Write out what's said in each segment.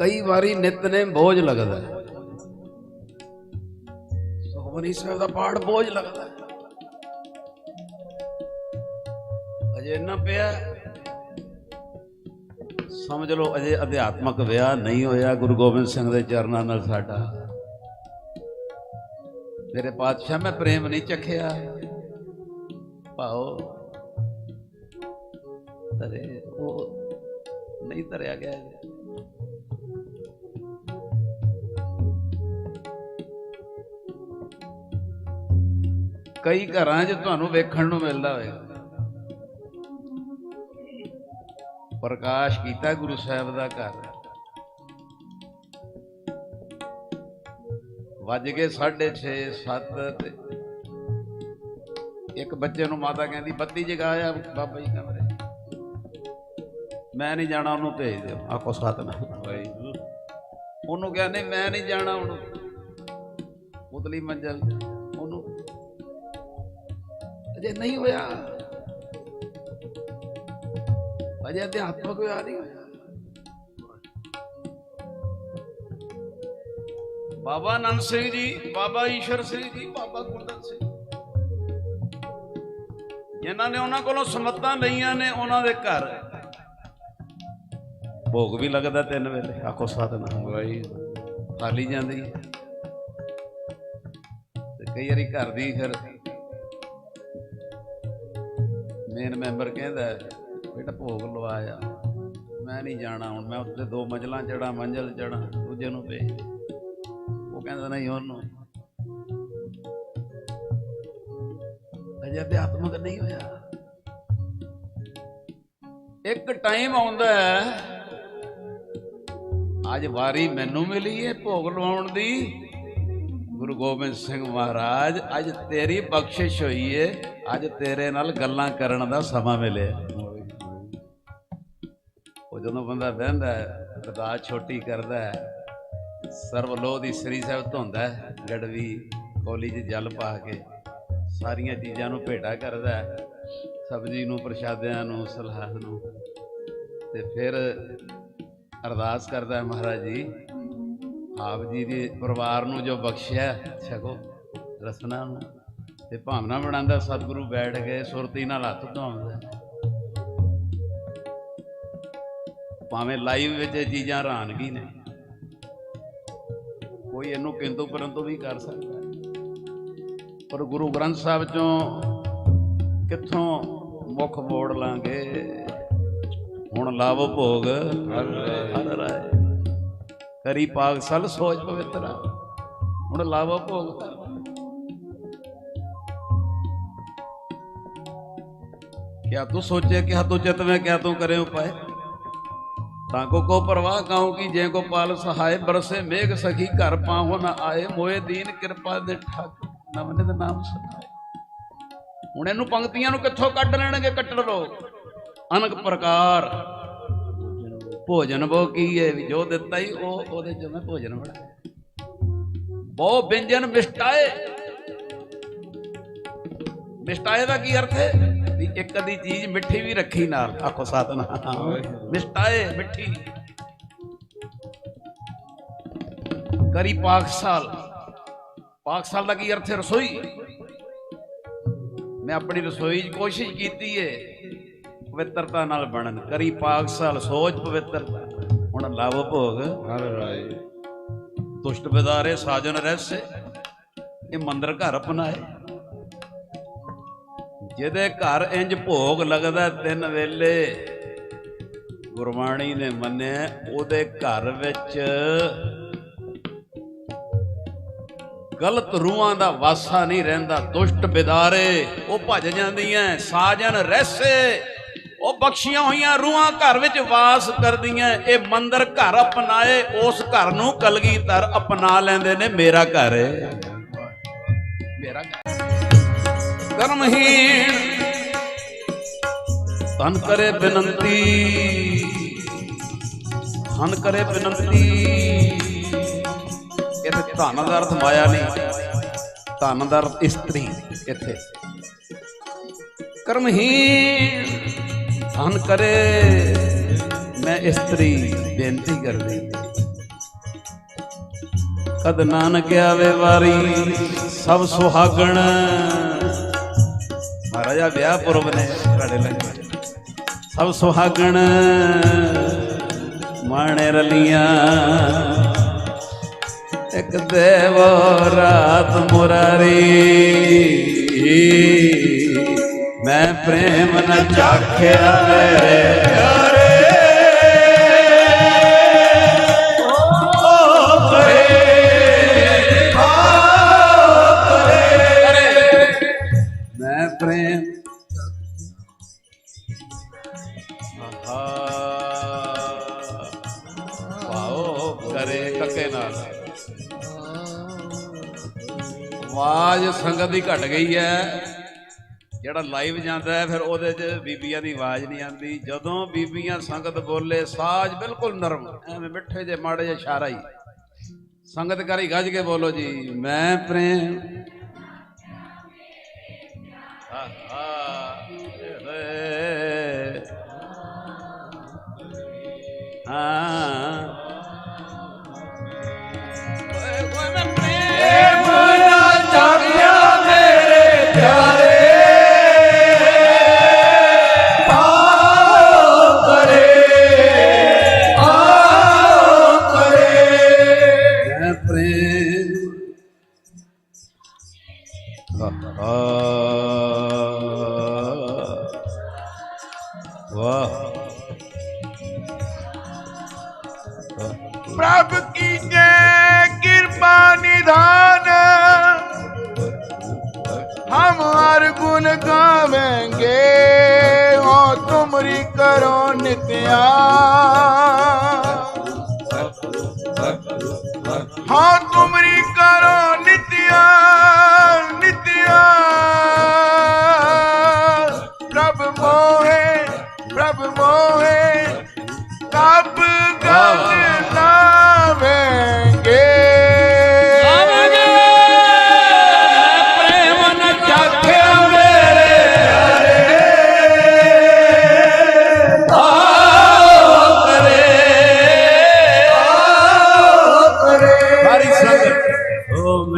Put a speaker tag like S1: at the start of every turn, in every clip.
S1: ਕਈ ਵਾਰੀ ਨਿਤਨੇਮ ਬੋਝ ਲੱਗਦਾ ਹੈ। ਸੁਖਮਨੀ ਸਾਹਿਬ ਦਾ ਪਾਠ ਬੋਝ ਲੱਗਦਾ ਹੈ। ਅਜੇ ਨਾ ਪਿਆ ਸਮਝ ਲਓ, ਅਜੇ ਅਧਿਆਤਮਕ ਵਿਆਹ ਨਹੀਂ ਹੋਇਆ, ਗੁਰੂ ਗੋਬਿੰਦ ਸਿੰਘ ਦੇ ਚਰਨਾਂ ਨਾਲ ਸਾਡਾ। ਮੇਰੇ ਪਾਤਸ਼ਾਹ, ਮੈਂ ਪ੍ਰੇਮ ਨਹੀਂ ਚਖਿਆ। ਭਾਓ ਤਰੇ ਉਹ ਨਹੀਂ ਤਰਿਆ ਗਿਆ। ਕਈ ਘਰਾਂ 'ਚ ਤੁਹਾਨੂੰ ਵੇਖਣ ਨੂੰ ਮਿਲਦਾ ਹੋਵੇਗਾ ਪ੍ਰਕਾਸ਼ ਕੀਤਾ ਗੁਰੂ ਸਾਹਿਬ ਦਾ ਘਰ। ਵੱਜ ਗਏ 6:30 7 ਤੇ ਇੱਕ ਬੱਚੇ ਨੂੰ ਮਾਤਾ ਕਹਿੰਦੀ ਬੱਤੀ ਜਗਾਇਆ ਬਾਬਾ ਜੀ ਕਮਰੇ। ਮੈਂ ਨਹੀਂ ਜਾਣਾ ਉਹਨੂੰ ਭੇਜ ਦਿਓ। ਆਖੋ ਸਤਨਾਮ। ਭਾਈ ਉਹਨੂੰ ਕਿਹਾ ਨਹੀਂ ਮੈਂ ਨਹੀਂ ਜਾਣਾ ਉਹਨੂੰ। ਉਤਲੀ ਮੰਜ਼ਲ ਅਜੇ ਨਹੀਂ ਹੋਇਆ। ਅਜੇ ਅਧਿਆਤਮਕ ਹੋਇਆ ਨਹੀਂ ਹੋਇਆ। ਬਾਬਾ ਨੰਦ ਸਿੰਘ ਜੀ ਬਾਬਾ ਈਸ਼ਰ ਸਿੰਘ ਜੀ ਬਾਬਾ ਕੁੰਦਨ ਸਿੰਘ। ਜਿਨ੍ਹਾਂ ਨੇ ਉਹਨਾਂ ਕੋਲੋਂ ਸਮੱਤਾਂ ਲਈਆਂ ਨੇ ਉਹਨਾਂ ਦੇ ਘਰ। ਭੋਗ ਵੀ ਲੱਗਦਾ ਤਿੰਨ ਵੇਲੇ ਆਖੋ ਸਤਨਾਮ। ਭਾਈ ਖਾਲੀ ਜਾਂਦੀ। ਤੇ ਕਈ ਵਾਰੀ ਘਰ ਦੀ ਫਿਰ ਮੇਨ ਮੈਂਬਰ ਕਹਿੰਦਾ ਬੇਟਾ ਭੋਗ ਲਵਾਇਆ। ਮੈਂ ਨਹੀਂ ਜਾਣਾ ਹੁਣ, ਮੈਂ ਉੱਤੇ ਦੋ ਮੰਜ਼ਲਾਂ ਚੜਾ ਮੰਜ਼ਲ ਚੜਾ ਦੂਜੇ ਨੂੰ ਭੇਜ ਉਹ ਕਹਿੰਦਾ, ਨਹੀਂ, ਉਹਨੂੰ ਅਜੇ ਅਧਿਆਤਮਕ ਨਹੀਂ ਹੋਇਆ। ਇੱਕ ਟਾਈਮ ਆਉਂਦਾ ਹੈ, ਅੱਜ ਵਾਰੀ ਮੈਨੂੰ ਮਿਲੀ ਹੈ ਭੋਗ ਲਵਾਉਣ ਦੀ। ਗੁਰੂ ਗੋਬਿੰਦ ਸਿੰਘ ਮਹਾਰਾਜ, ਅੱਜ ਤੇਰੀ ਬਖਸ਼ਿਸ਼ ਹੋਈ ਏ। ਅੱਜ ਤੇਰੇ ਨਾਲ ਗੱਲਾਂ ਕਰਨ ਦਾ ਸਮਾਂ ਮਿਲਿਆ। ਉਹ ਜਦੋਂ ਬੰਦਾ ਬਹਿੰਦਾ ਹੈ ਅਰਦਾਸ ਛੋਟੀ ਕਰਦਾ ਹੈ, ਸਰਵ ਲੋਹ ਦੀ ਸ੍ਰੀ ਸਾਹਿਬ ਧੋਂਦਾ ਹੈ, ਗੜਵੀ ਕੋਲੀ 'ਚ ਜਲ ਪਾ ਕੇ ਸਾਰੀਆਂ ਚੀਜ਼ਾਂ ਨੂੰ ਭੇਟਾ ਕਰਦਾ ਹੈ, ਸਬਜ਼ੀ ਨੂੰ, ਪ੍ਰਸ਼ਾਦਿਆਂ ਨੂੰ ਸਲਾਦ ਨੂੰ, ਤੇ ਫਿਰ ਅਰਦਾਸ ਕਰਦਾ ਹੈ ਮਹਾਰਾਜ ਜੀ ਆਪ ਜੀ ਦੇ ਪਰਿਵਾਰ ਨੂੰ ਜੋ ਬਖਸ਼ਿਆ ਛਕੋ ਰਸਨਾ ਨੂੰ ਤੇ ਭਾਵਨਾ ਬਣਾਉਂਦਾ, ਸਤਿਗੁਰੂ ਬੈਠ ਕੇ ਸੁਰਤੀ ਨਾਲ ਹੱਥ ਧੋਉਂਦਾ ਭਾਵੇਂ ਲਾਈਵ ਵਿੱਚ ਇਹ ਚੀਜ਼ਾਂ ਰਾਨਗੀ ਨੇ। ਕੋਈ ਇਹਨੂੰ ਕਿੰਤੂ ਪਰੰਤੂ ਵੀ ਕਰ ਸਕਦਾ। ਪਰ ਗੁਰੂ ਗ੍ਰੰਥ ਸਾਹਿਬ ਚੋਂ ਕਿੱਥੋਂ ਮੁੱਖ ਮੋੜ ਲਾਂਗੇ? ਹੁਣ ਲਾਵੋ ਭੋਗ ਹਰ ਰਾਏ। ਕਰੀ ਪਾਗ ਸਲ ਸੋਚ ਪਵਿੱਤਰਾ ਹੁਣ ਲਾਵੋ ਭੋਗ ਕਰ क्या तू सोचे कि तू चित में क्या तू करे उपाय ताको को परवाह काहू की जय को पाल सहाय बरसे मेघ सखी घर पाहो न आए मोए दीन ਕਿਰਪਾ ਦੇ ਠਾਕ ਨਵਨੇ ਦਾ ਨਾਮ ਸਤਾਏ ਹੁਣ ਇਹਨੂੰ ਪੰਕਤੀਆਂ ਨੂੰ ਕਿੱਥੋਂ ਕੱਢ ਲੈਣਗੇ ਕੱਟੜ ਲੋਕ ਅਨਕ ਪ੍ਰਕਾਰ ਭੋਜਨ ਬੋ ਕੀ ਹੈ ਵੀ ਜੋ ਦਿੱਤਾ ਹੀ ਉਹ ਉਹਦੇ ਚ ਮੈਂ ਭੋਜਨ ਬਣਾਇਆ ਬਹੁ ਵਿਅੰਜਨ ਮਿਸ਼ਟਾਏ ਮਿਸ਼ਟਾਏ ਦਾ ਕੀ ਅਰਥ ਹੈ ਵੀ ਇੱਕ ਅੱਧੀ ਚੀਜ਼ ਮਿੱਠੀ ਵੀ ਰੱਖੀ ਨਾਲ। ਆਖੋ ਸਤਨਾਮ। ਮਿਸ਼ਟਾਏ ਮਿੱਠੀ। ਕਰੀ ਪਾਕਸਾਲ। ਪਾਕਸਾਲ ਦਾ ਕੀ ਅਰਥ ਹੈ ਰਸੋਈ। ਮੈਂ ਆਪਣੀ ਰਸੋਈ 'ਚ ਕੋਸ਼ਿਸ਼ ਕੀਤੀ ਏ। ਪਵਿੱਤਰਤਾ ਨਾਲ ਬਣਨ। ਕਰੀ ਪਾਕਸਾਲ ਸੋਚ ਪਵਿੱਤਰਤਾ। ਹੁਣ ਲਾਵ ਭੋਗ।
S2: ਹਰ ਰਾਏ
S1: ਦੁਸ਼ਟ ਬਿਦਾਰੇ ਸਾਜਨ ਰਹਿਸੇ। ਇਹ ਮੰਦਰ ਘਰ ਅਪਨਾਏ ਜਿਹਦੇ ਘਰ ਇੰਜ ਭੋਗ ਲੱਗਦਾ ਤਿੰਨ ਵੇਲੇ। ਗੁਰਬਾਣੀ ਨੇ ਮੰਨਿਆ ਉਹਦੇ ਘਰ ਵਿੱਚ ਗਲਤ ਰੂਹਾਂ ਦਾ ਵਾਸਾ ਨਹੀਂ ਰਹਿੰਦਾ। ਦੁਸ਼ਟ ਬਿਦਾਰੇ ਉਹ ਭੱਜ ਜਾਂਦੀਆਂ ਸਾਜਨ ਰਹਿਸੇ। ਉਹ ਬਖਸ਼ੀਆਂ ਹੋਈਆਂ ਰੂਹਾਂ ਘਰ ਵਿੱਚ ਵਾਸ ਕਰਦੀਆਂ, ਇਹ ਮੰਦਰ ਘਰ ਅਪਣਾਏ, ਉਸ ਘਰ ਨੂੰ ਕਲਗੀਧਰ ਅਪਣਾ ਲੈਂਦੇ ਨੇ, ਮੇਰਾ ਘਰ ਹੈ ਮੇਰਾ ਘਰ ਕਰਮਹੀਣ ਤਨ ਕਰੇ ਬੇਨੰਤੀ ਤਨ ਕਰੇ ਬੇਨੰਤੀ। ਇੱਥੇ ਧਨ ਦਾ ਅਰਥ ਮਾਇਆ ਨਹੀਂ, ਧਨ ਦਾ ਅਰਥ ਇਸਤਰੀ ਇੱਥੇ। ਕਰਮਹੀਣ ਧਨ ਕਰੇ, ਮੈਂ ਇਸਤਰੀ ਬੇਨਤੀ ਕਰਦੀ। ਕਦ ਨਾਨਕ ਆਵੇ ਵਾਰੀ, ਸਭ ਸੁਹਾਗਣ। ਮਹਾਰਾਜਾ ਵਿਆਹ ਪੁਰਬ ਨੇ ਤੁਹਾਡੇ ਲਈ ਸਭ ਸੁਹਾਗਣ, ਮਾਣੇ ਰਲੀਆਂ। ਇੱਕ ਦੇਵ ਰਾਤ ਮੁਰਾਰੀ। ਮੈਂ ਪ੍ਰੇਮ ਨ ਚਾਖਿਆ ਮੇਰੇ ਪਿਆਰੇ ਓ ਕਰੇ ਮੈਂ ਪ੍ਰੇਮ ਆਹਾ। ਵਾਓ, ਕਰੇ ਕੱਕੇ ਨਾਲ। ਆਵਾਜ਼ ਸੰਗਤ ਦੀ ਘਟ ਗਈ ਹੈ। ਜਿਹੜਾ ਲਾਈਵ ਜਾਂਦਾ ਹੈ, ਫਿਰ ਉਹਦੇ 'ਚ ਬੀਬੀਆਂ ਦੀ ਆਵਾਜ਼ ਨਹੀਂ ਆਉਂਦੀ। ਜਦੋਂ ਬੀਬੀਆਂ ਸੰਗਤ ਬੋਲੇ, ਸਾਜ਼ ਬਿਲਕੁਲ ਨਰਮ, ਐਵੇਂ ਮਿੱਠੇ ਜੇ ਮਾੜੇ ਜੇ ਇਸ਼ਾਰਾ ਹੀ। ਸੰਗਤ ਕਰੀ ਗੱਜ ਕੇ ਬੋਲੋ ਜੀ, ਮੈਂ ਪ੍ਰੇਮ ਆਹਾ ਵਾਹ
S2: ਪ੍ਰਭ ਕੀ ਜੈ ਕਿਰਪਾ ਨਿਧਾਨ। ਹਮ
S1: ਹਰ ਗੁਣ ਗਾਵੇਂਗੇ ਹੋ ਤੁਮਰੀ ਕਰੋ ਨਿਤਿਆ। ਹਾਂ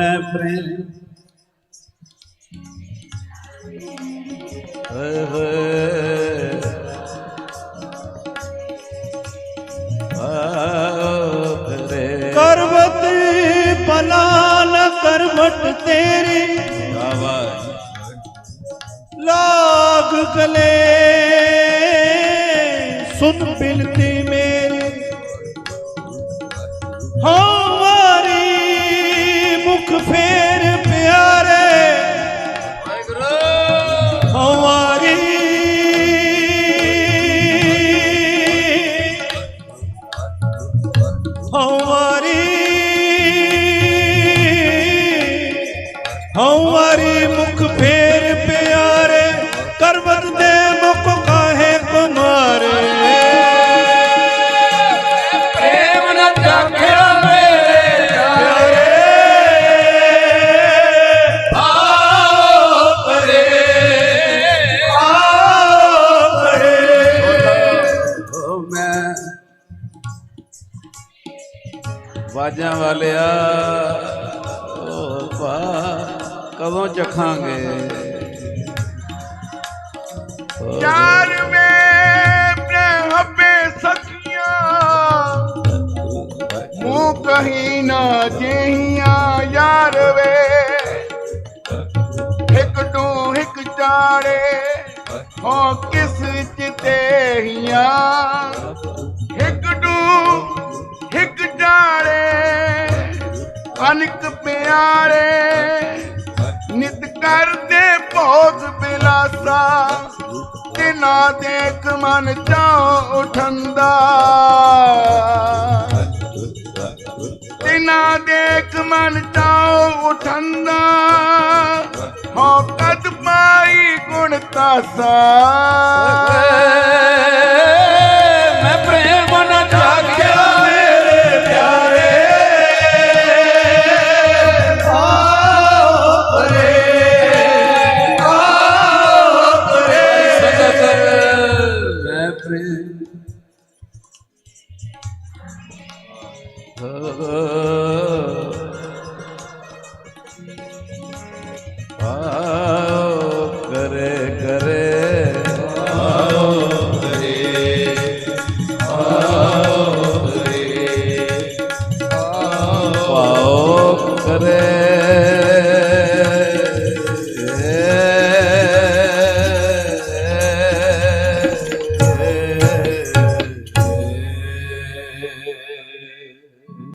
S1: ਸੰਗਤ ਓ ਮੈਂ ਪ੍ਰੇਮ
S3: ਕਰਵਤ ਪਲਾਨ ਨ ਕਰਵਟ ਤੇਰੀ।
S1: ਆਵਾਜ਼
S3: ਲਾਗ ਗਲੇ। ਸੁਨ ਬਿਨਤੀ
S1: হৌয়ারি
S3: হৌয়ারি ਲਿਆ।
S1: ਓ ਪਾ ਕਦੋਂ ਚਖਾਂਗੇ?
S2: ਯਾਰ ਮੈਂ ਹੱਬੇ ਸਖੀਆਂ ਮੂੰਹ ਕਹੀਂ ਨਾ ਜੇ ਨਾਨਕ ਪਿਆਰੇ, ਨਿਤ ਕਰਦੇ ਭੋਗ ਬਿਲਾਸਾ, ਤੇ ਨਾ ਦੇਖ ਮਨ ਚੋ ਉਠੰਦਾ ਤੇ ਨਾ ਦੇਖ ਮਨ ਚਾਉ ਉਠੰਦਾ ਹੋ ਕਦ ਪਾਈ ਗੁਣ ਤਾਸਾ।